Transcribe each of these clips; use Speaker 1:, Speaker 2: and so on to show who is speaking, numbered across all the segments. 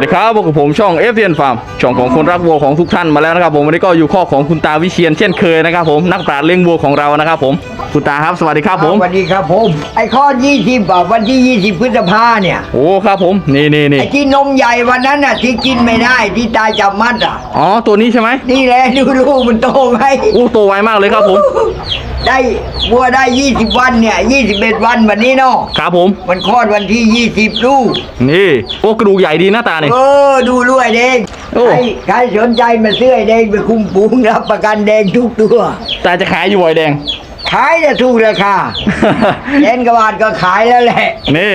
Speaker 1: วัสดีครับพวกบผมช่อง f อ n Farm ช่องของคนรักวัวของทุกท่านมาแล้วนะครับผมวันนี้ก็อยู่ข้อของคุณตาวิเชียนเช่นเคยนะครับผมนักปราชญ์เลี้ยงวัวของเรานะครับผมคุณตาครับสวัสดีครับผม
Speaker 2: สวัสดีครับผม ไอ้ข้อ20อะวันที่ 20 พฤษภาเนี่ย
Speaker 1: โอ้ครับผมนี่นี่นี่
Speaker 2: ไอ้ที่นมใหญ่วันนั้นน่ะที่กินไม่ได้ที่ตายจับมัดอะ
Speaker 1: อ๋อตัวนี้ใช่ไหม
Speaker 2: นี่แหละดูลูกมันโตไหม
Speaker 1: อู้โตไวมากเลยครับผม
Speaker 2: ได้วัวได้ 20 วันเนี่ย21 วันวันนี้เนาะ
Speaker 1: ครับผม
Speaker 2: มันคลอดวันที่ 20 ลูก
Speaker 1: นี่โอ้กระดูกใหญ่ดีหน้าตาเนี่ย
Speaker 2: เออดูด้วยเด้ง
Speaker 1: โอ้
Speaker 2: ใครใครสนใจมาซื้อไอ้แดงไปคุมปูงรับประกันแดงทุกตัว
Speaker 1: ตาจะขายอยู่บ่อยแดง
Speaker 2: ขายจะถูกราคาเย็นกว่าบาทก็ขายแล้วแหละ
Speaker 1: นี่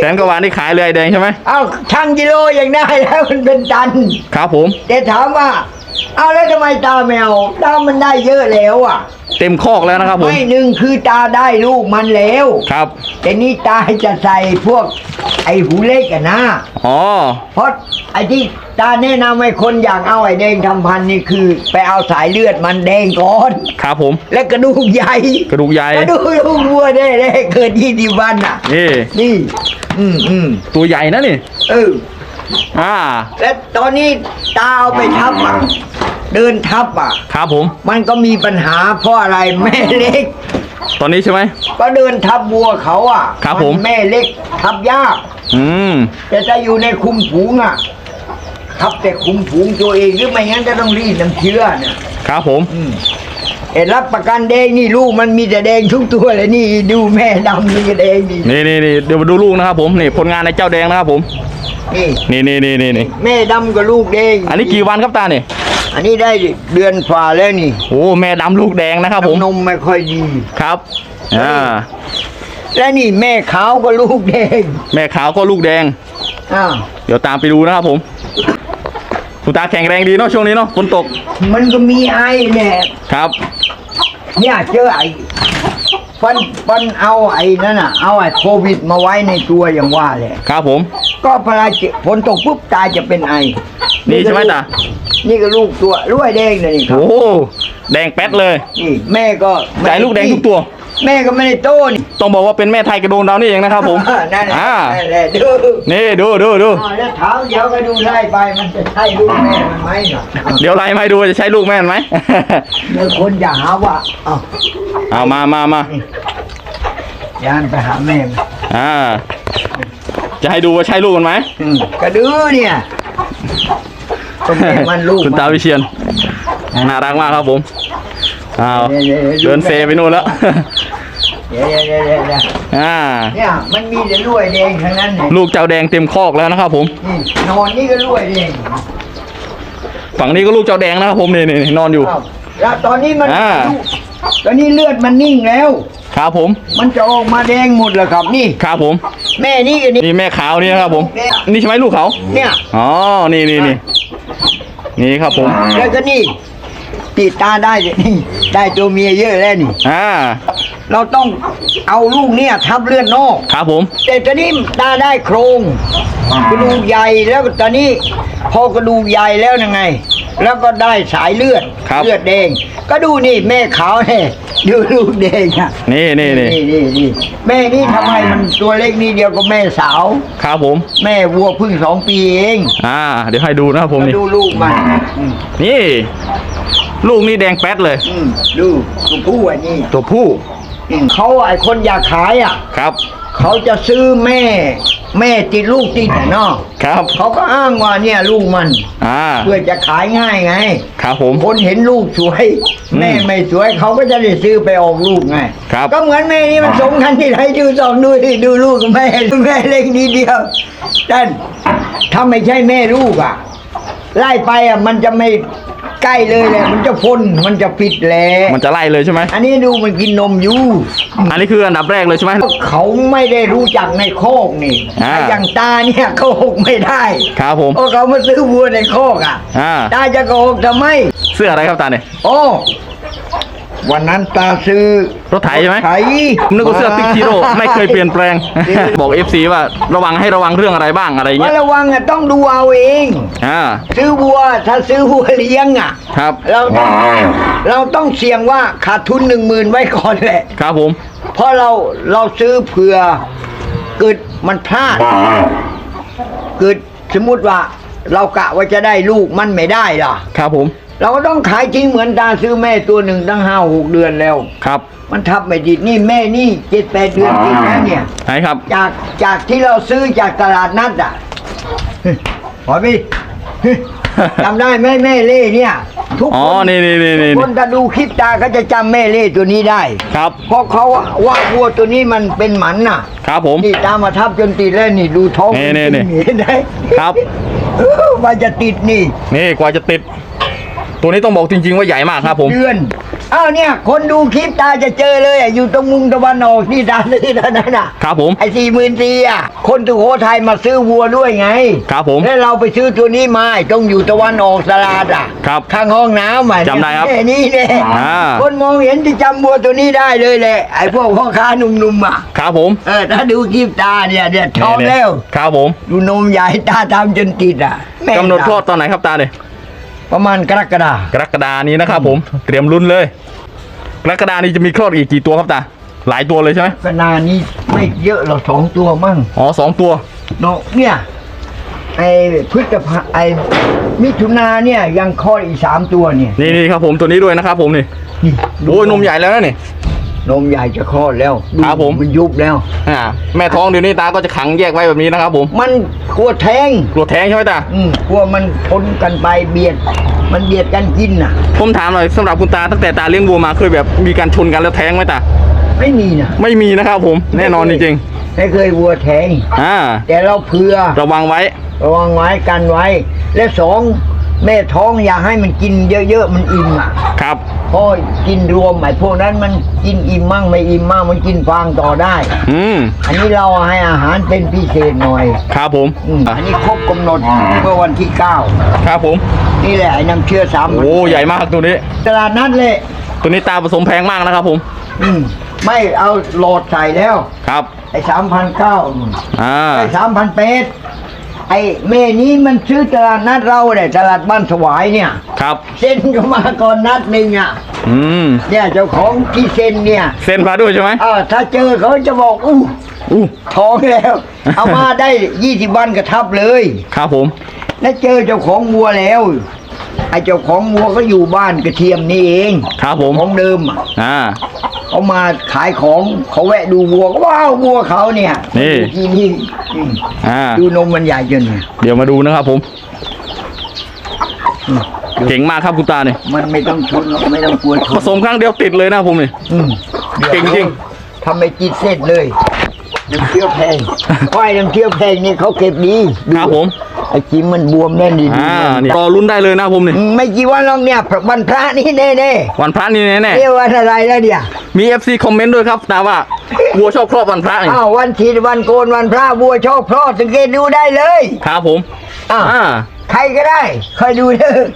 Speaker 1: แสนกว่าบาทนี่ขายเลยไอ้แดงใช่ไหม
Speaker 2: เอ้าช่างกิโลยังได้แล้วมันเป็นตัน
Speaker 1: ครับผม
Speaker 2: แต่ถามว่า เอาแล้วทำไมตาแมวตามันได้เยอะแล้วอะ
Speaker 1: เต็มคอกแล้วนะครับผม
Speaker 2: ไม่หนึ่งคือตาได้ลูกมันแล้ว
Speaker 1: ครับ
Speaker 2: แต่นี่ตาจะใส่พวก ไอ้หูเล็กอะนะ
Speaker 1: อ๋อ
Speaker 2: เพราะไอ้ที่ตาแนะนำให้คนอยากเอาไอ้แดงทำพันธุ์นี่คือ ไปเอาสายเลือดมันแดงก่อน
Speaker 1: ครับผม
Speaker 2: และกระดูกใหญ่
Speaker 1: กระดูกใหญ่
Speaker 2: กระดูกลูกวัวได้ได้เกิดยี่สิบวันอะ
Speaker 1: นี่
Speaker 2: นี่ อืมอืม
Speaker 1: ตัวใหญ่นะนี่
Speaker 2: เออ
Speaker 1: อ่า
Speaker 2: และตอนนี้ตาเอาไปทับอะเดินทับอะ
Speaker 1: ครับผม
Speaker 2: มันก็มีปัญหาเพราะอะไรแม่เล็ก
Speaker 1: ตอนนี้ใช่ไหม
Speaker 2: ก็เดินทับวัวเขาอะ
Speaker 1: ครับผม
Speaker 2: นแม่เล็กทับยาก
Speaker 1: อืม
Speaker 2: แต่ถ้าอยู่ในคุมฝูงอะทับแต่คุมฝูงตัวเองหรือไม่งั้นจะต้องรีดน้ำเชื้อเนี่ย
Speaker 1: ครับผม
Speaker 2: อืมเอ็ดรับประกันแดงนี่ลูกมันมีแต่แดงทุกตัวเลยนี่ดูแม่ดำนี่ก็แดงดี
Speaker 1: นี่นี่นี่เดี๋ยวมาดูลูกนะครับผม นี่ผลงานในเจ้าแดงนะครับผม
Speaker 2: นี่
Speaker 1: นี่นี่นี่นี่นี่
Speaker 2: แม่ดำกับลูกแดง
Speaker 1: อันนี้กี่วันครับตาเนี่ย
Speaker 2: อันนี้ได้เดือนฝ่าแล้วนี่
Speaker 1: โอ้แม่ดำลูกแดงนะครับผม
Speaker 2: นมไม่ค่อยดี
Speaker 1: ครับอ่า
Speaker 2: และนี่แม่ขาวกับลูกแดง
Speaker 1: แม่ขาวก็ลูกแดง
Speaker 2: อ้าว
Speaker 1: เดี๋ยวตามไปดูนะครับผมคุณตาแข็งแรงดีเนาะช่วงนี้เนาะฝนตก
Speaker 2: มันก็มีไอ้แน่
Speaker 1: ครับ
Speaker 2: เนี่ยเจอไอ้ ฟันฟันเอาไอ้นั่นน่ะ เอาไอ้โควิดมาไว้ในตัวอย่างว่าแหละ
Speaker 1: ครับผม
Speaker 2: ก็พลาจิฝนตกปุ๊บตายจะเป็นไอ
Speaker 1: นี่ใช่ไหมตา
Speaker 2: นี่ก็ลูกตัวรวยแดงเลยนี่ครับ
Speaker 1: โอ้แดงแป๊ดเลย
Speaker 2: นี่แม่ก็
Speaker 1: ใส่ลูกแดงทุกตัว
Speaker 2: แม่ก็ไม่ได้โตนี่
Speaker 1: ต้องบอกว่าเป็นแม่ไทยกระโดนเรานี่เองนะครับผม
Speaker 2: นั่นแหละ
Speaker 1: อ่า
Speaker 2: นั่นแหละดู
Speaker 1: นี่ดูดูดู
Speaker 2: อ่าแล้วเท้าเดี๋ยวก็ดูไล่ไปมันจะใช่ลูกแม่มันไหมเนาะ
Speaker 1: เดี๋ยวไล่มาให้ดูว่าจะใช่ลูกแม่นไหม
Speaker 2: เดี๋ยวคนจะหาว่าเอ้า
Speaker 1: เอามามามา
Speaker 2: ยานไปหาแม่มัน
Speaker 1: อ่า จะให้ดูว่าใช่ลูกมันไหม
Speaker 2: อืมกระดือเนี่ยต้องแม่มันลูก
Speaker 1: คุณตาวิเชียนน่ารักมากครับผมอ้าว
Speaker 2: ดี๋ยวๆๆ
Speaker 1: เดินเซไปนู่นแล้ว
Speaker 2: เดี๋ยวเดี๋ยวเดี๋ยวเดี๋ยว
Speaker 1: อ่า
Speaker 2: เนี่ยมันมีแต่รวยแดงทั้งนั้นเนี่ย
Speaker 1: ลูกเจ้าแดงเต็มคอกแล้วนะครับผม
Speaker 2: นี่นอนนี่ก็รวยแดง
Speaker 1: ฝั่งนี้ก็ลูกเจ้าแดงนะครับผมนี่นี่นอนอยู่
Speaker 2: อ้าวแล้วตอนนี้มัน
Speaker 1: อ่า
Speaker 2: ตอนนี้เลือดมันนิ่งแล้ว
Speaker 1: ครับผม
Speaker 2: มันจะออกมาแดงหมดแล้วครับนี่
Speaker 1: ครับผม
Speaker 2: แม่นี่กับนี่
Speaker 1: นี่แม่ขาวนี่นะครับผม นี่ใช่ไหมลูกเขา
Speaker 2: เนี่ย
Speaker 1: อ๋อ นี่นี่นี่นี่ครับผม
Speaker 2: แล้วก็นี่ติดตาได้เลยนี่ได้ตัวเมียเยอะแล้วนี่
Speaker 1: อ่า
Speaker 2: เราต้องเอาลูกเนี่ยทับเลือดนอก
Speaker 1: ครับผม
Speaker 2: แต่ตอนนี้ตาได้โครงกระดูกใหญ่แล้วตอนนี้ พอกระดูกใหญ่แล้วยังไง แล้วก็ได้สายเลือด
Speaker 1: ครับ
Speaker 2: เลือดแดง ก็ดูนี่แม่ขาวเนี่ยดูลูกแดงอะ
Speaker 1: นี่นี่นี่
Speaker 2: นี่นี่นี่แม่นี่ทำไมมันตัวเล็กนี่เดียวกับแม่สาว
Speaker 1: ครับผม
Speaker 2: แม่วัวเพิ่งสองปีเอง
Speaker 1: อ่า เดี๋ยวให้ดูนะครับผม
Speaker 2: มา
Speaker 1: นี่
Speaker 2: ดูลูกมันอืม
Speaker 1: นี่ ลูกนี่แดงแป๊ดเลย
Speaker 2: อืมดูตัวผู้อันนี้
Speaker 1: ตัวผู้
Speaker 2: อืม เขาไอ้คนอยากขายอะ
Speaker 1: ครับ
Speaker 2: เขาจะซื้อแม่ แม่ติดลูกติดอะเนาะ
Speaker 1: ครับ
Speaker 2: เขาก็อ้างว่าเนี่ยลูกมัน
Speaker 1: อ่า
Speaker 2: เพื่อจะขายง่ายไง
Speaker 1: ครับผม
Speaker 2: คนเห็นลูกสวย
Speaker 1: อืม
Speaker 2: แม่ไม่สวยเขาก็จะได้ซื้อไปออกลูกไง
Speaker 1: ครับ
Speaker 2: ก็เหมือนแม่นี่มันสมกันที่ไหนดูสองดูดิดูลูกกับแม่แม่เล็กนิดเดียวท่านถ้าไม่ใช่แม่ลูกอะไล่ไปอะมันจะไม่ ใกล้เลยแหละมันจะพ้นมันจะปิดแหละ
Speaker 1: มันจะไล่เลยใช่ไหม
Speaker 2: อันนี้ดูมันกินนมอยู่
Speaker 1: อันนี้คืออันดับแรกเลยใช่ไหม
Speaker 2: เขาไม่ได้รู้จักในโคอกนี่
Speaker 1: อ่า
Speaker 2: อย่างตาเนี่ยโกหกไม่ได้
Speaker 1: ครับผม
Speaker 2: เพราะเขามาซื้อวัวในโคอกอะ
Speaker 1: อ่า
Speaker 2: ตาจะโกหกทำไม
Speaker 1: เสื้ออะไรครับตาเนี่ย
Speaker 2: โอ้ วันนั้นตาซื้อ
Speaker 1: รถไถใช่ไหม
Speaker 2: ไถ
Speaker 1: นึกว่าเสื้อติ๊กชิโร่ไม่เคยเปลี่ยนแปลงบอก FC ว่าระวังให้ระวังเรื่องอะไรบ้างอะไรอย่าง
Speaker 2: ว่า
Speaker 1: เงี้ย
Speaker 2: ระวังอะต้องดูเอาเอง
Speaker 1: อ่า
Speaker 2: ซื้อวัวถ้าซื้อวัวเลี้ยงอะ
Speaker 1: ครับ
Speaker 2: เราเราต้องเสี่ยงว่าขาดทุนหนึ่งหมื่นไว้ก่อนแหละ
Speaker 1: ครับผม
Speaker 2: เพราะเราเราซื้อเผื่อเกิดมันพลาดเกิดสมมติว่า เรากะว่าจะได้ลูกมันไม่ได้ล่ะ
Speaker 1: ครับผม
Speaker 2: เราก็ต้องขายจริงเหมือนตาซื้อแม่ตัวหนึ่งตั้งห้าหกเดือนแล้ว
Speaker 1: ครับ
Speaker 2: มันทับไม่ดีนี่แม่นี่เจ็ดแปดเดือนติดแล้วเนี่ย
Speaker 1: ไหนครับ
Speaker 2: จากจากที่เราซื้อจากตลาดนัดอะเฮ้ยขอพี่เฮ้ยจำได้ไหมแม่เล่เนี่ย ทุก
Speaker 1: อ๋อ
Speaker 2: คน
Speaker 1: นี่นี่นี่
Speaker 2: ทุ
Speaker 1: นี่
Speaker 2: กคนถ้าดูคลิปตาก็จะจำแม่เล่ตัวนี้ได้
Speaker 1: ครับ
Speaker 2: เพราะเขาว่าวัวตัวนี้มันเป็นหมันน่ะ
Speaker 1: ครับผม
Speaker 2: นี่ตามมาทับจนติดแล้วนี่ดูท้อง
Speaker 1: นี่นี่นี่
Speaker 2: เห็นไหม
Speaker 1: ครับ
Speaker 2: เออมันจะติดนี่
Speaker 1: นี่กว่าจะติด ตัวนี้ต้องบอกจริง ๆ ว่าใหญ่มากครับผม
Speaker 2: เดือนอ้าวเนี่ย คนดูคลิปตาจะเจอเลยอะอยู่ตรงมุมตะวันออกที่ตาซื้อนั่นน่ะ
Speaker 1: ครับผม
Speaker 2: ไอ้สี่หมื่นสี่อะคนสุโขทัยมาซื้อวัวด้วยไง
Speaker 1: ครับผม
Speaker 2: แล้วเราไปซื้อตัวนี้มาตรงอยู่ตะวันออกตลาดอะ
Speaker 1: ครับ
Speaker 2: ข้างห้องน้ำอะ
Speaker 1: จำได้ครับ
Speaker 2: เนี่ยนี่เนี่ย
Speaker 1: อ่า
Speaker 2: คนมองเห็นที่จำวัวตัวนี้ได้เลยแหละไอ้พวกพ่อค้าหนุ่มๆอะ
Speaker 1: ครับผม
Speaker 2: เออถ้าดูคลิปตาเนี่ยเนี่ยท้องแล้ว
Speaker 1: ครับผม
Speaker 2: ดูนมใหญ่ตาทำจนติดอะแม่
Speaker 1: กำหนดคลอดตอนไหนครับตาเนี่ย
Speaker 2: ประมาณกรกฎา
Speaker 1: กรกฎานี้นะครับ ผมเตรียมลุ้นเลย กรกฎานี้จะมีคลอดอีกกี่ตัวครับตาหลายตัวเลยใช่ไหม
Speaker 2: กนานี้ไม่เยอะหรอกสองตัวมั่ง
Speaker 1: อ๋อสองตัว
Speaker 2: เนาะเนี่ยไอ้พฤษภาไอ้มิถุนาเนี่ยยังคลอดอีกสามตัวเนี่ย
Speaker 1: นี่นี่ครับผมตัวนี้ด้วยนะครับผมนี่
Speaker 2: นี่ดู
Speaker 1: โอ้ยนมใหญ่แล้วนะนี่
Speaker 2: นมใหญ่จะคลอดแล้วดู
Speaker 1: ครับผม
Speaker 2: มันยุบแล้ว
Speaker 1: อ่าแม่ท้องเดี๋ยวนี้ตาก็จะขังแยกไว้แบบนี้นะครับ ผม
Speaker 2: มันกลัวแทง
Speaker 1: กลัวแท้งใช่ไหมตา
Speaker 2: อืมกลัวมันทนกันไปเบียด มันเบียดกันกินน่ะ
Speaker 1: ผมถามหน่อยสำหรับคุณตาตั้งแต่ตาเลี้ยงวัวมาเคยแบบมีการชนกันแล้วแท้งไหมตา
Speaker 2: ไม่มีนะ
Speaker 1: ไม่มีนะครับผมแน่นอนจริง
Speaker 2: ไม่เคยวัวแทง
Speaker 1: ๆอ่า
Speaker 2: แต่เราเผื่อ
Speaker 1: ระวังไว้
Speaker 2: ระวังไว้กันไว้ และสอง แม่ท้องอย่าให้มันกินเยอะๆมันอิ่มอะ
Speaker 1: ครับ
Speaker 2: เพราะกินรวมไอ้พวกนั้นมันกินอิ่มมั่งไม่อิ่มมั่งมันกินฟางต่อได้
Speaker 1: อืม
Speaker 2: อันนี้เราให้อาหารเป็นพิเศษหน่อย
Speaker 1: ครับผม
Speaker 2: อืมอันนี้ครบกำหนดเมื่อวันที่เก้า
Speaker 1: ครับผม
Speaker 2: นี่แหละไอ้น้ำเชื่อสาม
Speaker 1: โอ้ใหญ่มากตัวนี้
Speaker 2: ตลาดนัดเลย
Speaker 1: ตัวนี้ตาผสมแพงมากนะครับผม
Speaker 2: อืมไม่เอาโหลดใส่แล้ว
Speaker 1: ครับ
Speaker 2: ไอ้สามพันเก้า
Speaker 1: อ่า
Speaker 2: ไอ้สามพันเป็ด ไอ้เมนี้มันซื้อตลาดนัดเราเนี่ยตลาดบ้านสวายเนี่ย
Speaker 1: ครับ
Speaker 2: เซ็นก็มาก่อนนัดหนึ่งอะ
Speaker 1: อืม
Speaker 2: เนี่ยเจ้าของที่เซ็นเนี่ย
Speaker 1: เซ็นมาด้วยใช่ไหม
Speaker 2: เออถ้าเจอเขาจะบอกอู้
Speaker 1: อู้
Speaker 2: ท้องแล้ว เอามาได้ยี่สิบวันก็ทับเลย
Speaker 1: ครับผม
Speaker 2: แล้วเจอเจ้าของวัวแล้วไอ้เจ้าของวัวก็อยู่บ้านกระเทียมนี่เอง
Speaker 1: ครับผม
Speaker 2: ของเดิมอะ
Speaker 1: อ่า
Speaker 2: เขามาขายของเขาแวะดูวัวก็ว้าววัวเขาเนี่ย
Speaker 1: นี่
Speaker 2: ที่นี่อืม
Speaker 1: อ่า
Speaker 2: ดูนมมันใหญ่จนเนี่ย
Speaker 1: เดี๋ยวมาดูนะครับผม
Speaker 2: อืม
Speaker 1: เก่งมากครับคุณตาเนี่ย
Speaker 2: มันไม่ต้องชนหรอกไม่ต้องกลัวช
Speaker 1: ผ
Speaker 2: น
Speaker 1: สมครั้งเดียวติดเลยนะครับผมนี่
Speaker 2: อืม
Speaker 1: เก่งจริง
Speaker 2: ทำไม่จิตเสร็จเลยน้ำเชื่อแพงควายน้ำเชื่อแพงนี่เขาเก็บดี
Speaker 1: ครับผม
Speaker 2: ไอ้จิ้มมันบวมแน่นดี
Speaker 1: อ่านี่รอลุ้นได้เลยนะครับผมนี่
Speaker 2: อืมไม่กี่วันหรอกเนี่ยวันพระนี่แน่แน่
Speaker 1: วันพระนี่แน่
Speaker 2: ๆเรียกวันอะไรแล้วเนี่ย
Speaker 1: ๆมี FC คอมเมนต์ด้วยครับตาว่าวัวชอบครอบวันพระนี่
Speaker 2: อ้าววันฉีดวันโกนวันพระบัวโชคเพราะสังเกตดูได้เลย
Speaker 1: ครับผม
Speaker 2: อ้าว
Speaker 1: อ่า
Speaker 2: ใครก็ได้คอยดูเถอะ